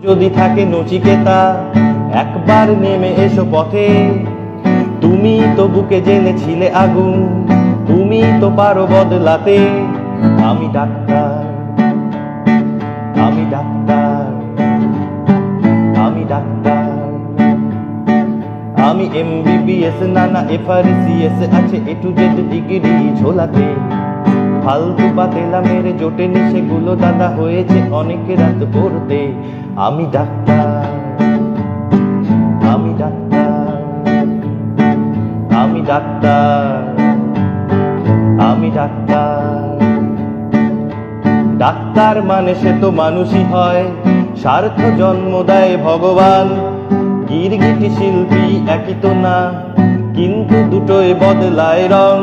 যদি থাকে নচিকেতা, একবার নেমে এসো পথে। তুমি তো বুকে জেনেছিলে আগুন, তুমি তো পারো বদলাতে। আমি ডাক্তার আমি ডাক্তার আমি ডাক্তার। আমি এমবিবিএস, নানা এফআরসিএস, আছে এ টু জেড ডিগ্রি ঝোলাতে। ফালতু পাতেলা মেরে জোটেনি সেগুলো দাদা হয়েছে অনেক রাত পড়তে আমি ডাক্তার আমি ডাক্তার আমি ডাক্তার আমি ডাক্তার। ডাক্তার মানে সে তো মানুষই হয়, স্বার্থ জন্ম দেয় ভগবান। গিরগিটি শিল্পী একই তো না, কিন্তু দুটোই বদলায় রং।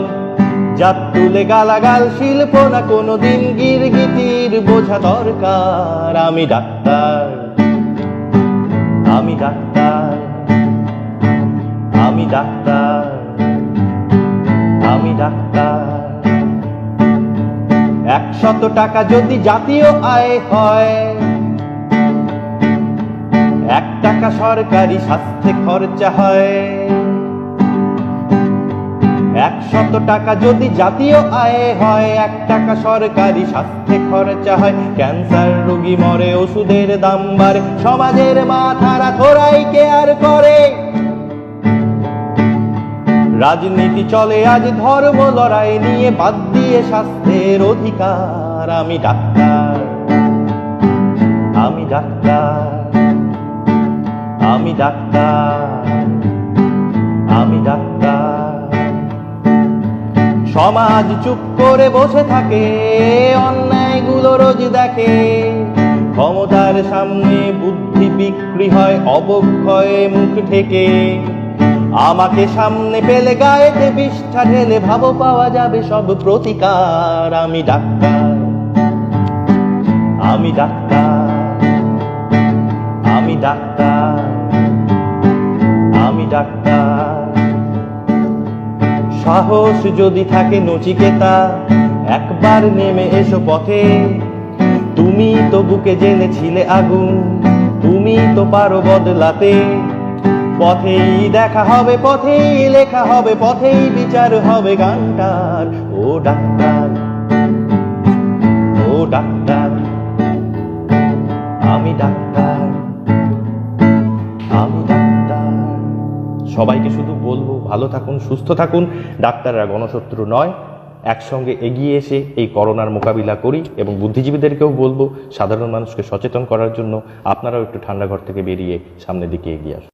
যার তুলে গালাগাল, শিল্প না কোনোদিন গিরগিটির বোঝা দরকার। আমি ডাক্তার আমি ডাক্তার আমি ডাক্তার আমি ডাক্তার। একশত টাকা যদি জাতীয় আয় হয়, এক টাকা সরকারি স্বাস্থ্যে খরচা হয়। একশত টাকা যদি জাতীয় আয় হয়, এক টাকা সরকারি স্বাস্থ্যে খরচা হয়। ক্যান্সার রোগী মরে, ওষুধের দাম বাড়ে। সমাজের মাথারা থোড়াই কেয়ার করে। রাজনীতি চলে, আজ ধর্ম লড়াই নিয়ে বাদ দিয়ে স্বাস্থ্যের অধিকার। আমি ডাক্তার আমি ডাক্তার আমি ডাক্তার আমি ডাক্তার। সমাজ চুপ করে বসে থাকে, অন্যায়গুলো রোজ দেখে। ক্ষমতার সামনে বুদ্ধি বিক্রি হয়, অবক্ষয়ে মুখ ঢেকে আমাকে সামনে পেলে গায়েতে বিষ্ঠা ঢেলে ভাবো পাওয়া যাবে সব প্রতিকার। আমি ডাক্তার আমি ডাক্তার আমি ডাক্তার। সাহস যদি থাকে নচিকেতা, একবার নেমে এসো পথে। তুমি তো বুকে জেনেছিলে আগুন, তুমি তো পারো বদলাতে। পথেই দেখা হবে, পথেই লেখা হবে, পথেই বিচার হবে গানটার। ও ডাক্তার ও ডাক্তার, আমি ডাক্তার। সবাইকে শুধু বলব, ভালো থাকুন, সুস্থ থাকুন। ডাক্তাররা গণশত্রু নয়। একসঙ্গে এগিয়ে এসে এই করোনার মোকাবিলা করি এবং বুদ্ধিজীবীদেরকেও বলব, সাধারণ মানুষকে সচেতন করার জন্য আপনারাও একটু ঠান্ডা ঘর থেকে বেরিয়ে সামনের দিকে এগিয়ে আসুন।